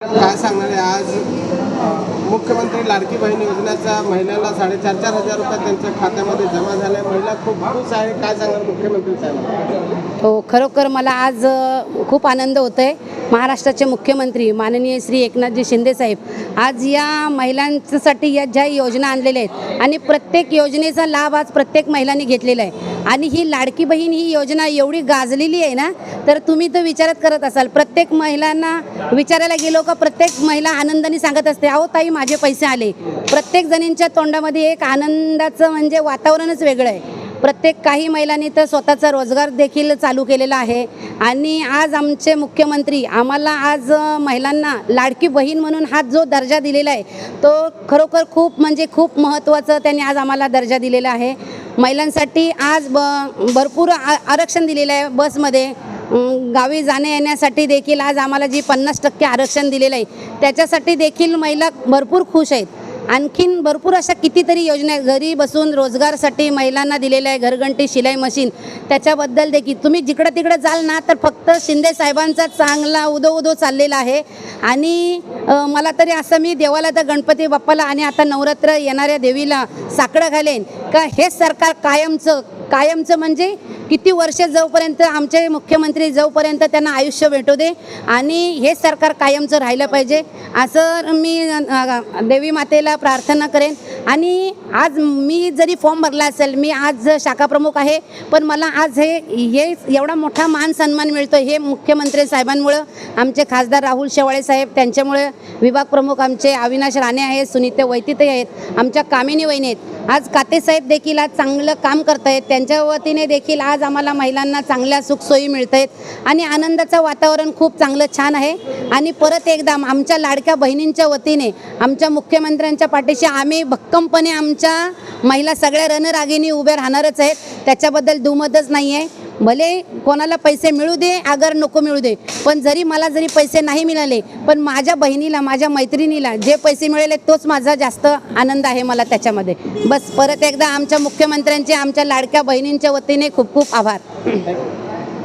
काय सांगणार आहे? आज मुख्यमंत्री लाडकी बहीण योजनेचा महिन्याला साडेचार चार हजार रुपये त्यांच्या खात्यामध्ये जमा झाले. महिला खूप खुश आहे. काय सांगणार मुख्यमंत्री साहेब? हो खरोखर मला आज खूप आनंद होत आहे महाराष्ट्राचे मुख्यमंत्री माननीय श्री एकनाथजी शिंदेसाहेब आज या महिलांसाठी या ज्या योजना आणलेल्या आहेत आणि प्रत्येक योजनेचा लाभ आज प्रत्येक महिलांनी घेतलेला आहे. आणि ही लाडकी बहीण ही योजना एवढी गाजलेली आहे ना तर तुम्ही तर विचारत करत असाल. प्रत्येक महिलांना विचारायला गेलो का प्रत्येक महिला आनंदाने सांगत असते अहो ताई माझे पैसे आले. प्रत्येक जणींच्या तोंडामध्ये एक आनंदाचं म्हणजे वातावरणच वेगळं आहे. प्रत्येक काही महिलांनी तर स्वतःचा रोजगार देखील चालू केलेला आहे. आणि आज आमचे मुख्यमंत्री आम्हाला आज महिलांना लाडकी बहीण म्हणून हा जो दर्जा दिलेला आहे तो खरोखर खूप म्हणजे खूप महत्त्वाचं त्यांनी आज आम्हाला दर्जा दिलेला आहे. महिलांसाठी आज ब भरपूर आ- आरक्षण दिलेलं आहे बसमध्ये. गावी जाण्या येण्यासाठी देखील आज आम्हाला जी पन्नास टक्के आरक्षण दिलेलं आहे त्याच्यासाठी देखील महिला भरपूर खुश आहेत. आणखीन भरपूर अशा कितीतरी योजना आहेत. घरी बसून रोजगारसाठी महिलांना दिलेल्या आहे घरघंटी शिलाई मशीन त्याच्याबद्दल देखील तुम्ही जिकडं तिकडं जाल ना तर फक्त शिंदे साहेबांचा चांगला उदो उदो चाललेला आहे आणि मला तरी असं मी देवाला तर गणपती बाप्पाला आणि आता नवरात्र येणाऱ्या देवीला साकडं घालेन का हे सरकार कायमचं कायमचं म्हणजे किती वर्ष जोपर्यंत आमचे मुख्यमंत्री जोपर्यंत त्यांना आयुष्य भेटू दे आणि हे सरकार कायमचं राहिलं पाहिजे असं मी देवी मातेला प्रार्थना करेन. आणि आज मी जरी फॉर्म भरला असेल मी आज शाखा प्रमुख आहे पण मला आज हे हे एवढा मोठा मान सन्मान मिळतो हे मुख्यमंत्री साहेबांमुळं आमचे खासदार राहुल शेवाळे साहेब त्यांच्यामुळे विभाग प्रमुख आमचे अविनाश राणे आहेत सुनीते वैतिते आहेत आमच्या कामिनी वहिनी आहेत. आज कातेसाहेब देखील आज चांगलं काम करत आहेत त्यांच्या वतीने देखील आज आम्हाला महिलांना चांगल्या सुखसोयी मिळत आहेत आणि आनंदाचं वातावरण खूप चांगलं छान आहे. आणि परत एकदा आमच्या लाडक्या बहिणींच्या वतीने आमच्या मुख्यमंत्र्यांच्या पाठीशी आम्ही भक्कमपणे आमच्या महिला सगळ्या रणरागिणी उभ्या राहणारच आहेत. त्याच्याबद्दल दुमतच नाही आहे भले कोणाला पैसे मिळू दे अगर नको मिळू दे पण जरी मला जरी पैसे नाही मिळाले पण माझ्या बहिणीला माझ्या मैत्रिणीला जे पैसे मिळाले तोच माझा जास्त आनंद आहे मला त्याच्यामध्ये. बस परत एकदा आमच्या मुख्यमंत्र्यांचे आमच्या लाडक्या बहिणींच्या वतीने खूप खूप आभार.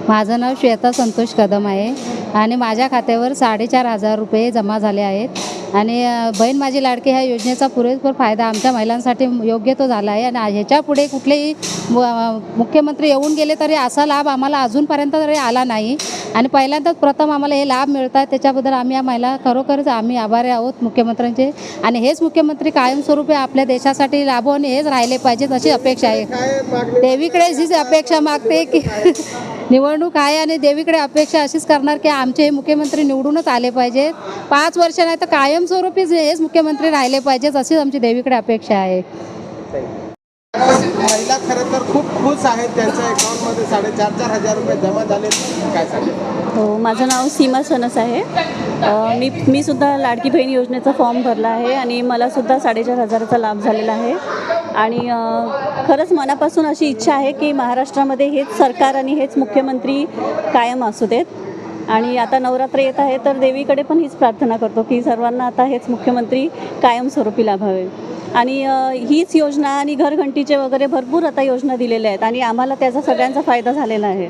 माझं नाव श्वेता संतोष कदम आहे आणि माझ्या खात्यावर साडेचार हजार रुपये जमा झाले आहेत. आणि बहीण माझी लाडकी ह्या योजनेचा पुरेपूर फायदा आमच्या महिलांसाठी योग्य तो झाला आहे. आणि ह्याच्या पुढे कुठलेही मुख्यमंत्री येऊन गेले तरी असा लाभ आम्हाला अजूनपर्यंत तरी आला नाही. आणि पहिल्यांदाच प्रथम आम्हाला हे लाभ मिळतात त्याच्याबद्दल आम्ही या महिला खरोखरच आम्ही आभारी आहोत मुख्यमंत्र्यांचे. आणि हेच मुख्यमंत्री कायमस्वरूपी आपल्या देशासाठी लाभो आणि हेच राहिले पाहिजेत अशी अपेक्षा आहे. देवीकडे अशीच अपेक्षा मागते की निवडणूक आहे आणि देवीकडे अपेक्षा अशीच करणार की आमचे हे मुख्यमंत्री निवडूनच आले पाहिजेत. पाच वर्ष नाही तर कायमस्वरूपीच हेच मुख्यमंत्री राहिले पाहिजेत अशीच आमची देवीकडे अपेक्षा आहे. महिला खरं तर खूप खुश आहेत त्यांच्या अकाउंटमध्ये साडेचार चार हजार रुपये जमा झाले. काय सांगणार हो माझं नाव सीमा सनस आहे. अ, मी मी सुद्धा लाडकी बहीण योजनेचा फॉर्म भरला आहे आणि मला सुद्धा साडेचार हजाराचा लाभ झालेला आहे. आणि खरंच मनापासून अशी इच्छा आहे की महाराष्ट्रामध्ये हेच सरकार आणि हेच मुख्यमंत्री कायम असू देत. आणि आता नवरात्र येत आहे तर देवीकडे पण हीच प्रार्थना करतो की सर्वांना आता हेच मुख्यमंत्री कायमस्वरूपी लाभावे. आणि हीच योजना आणि घरघंटीचे वगैरे भरपूर आता योजना दिलेल्या आहेत आणि आम्हाला त्याचा सगळ्यांचा फायदा झालेला आहे.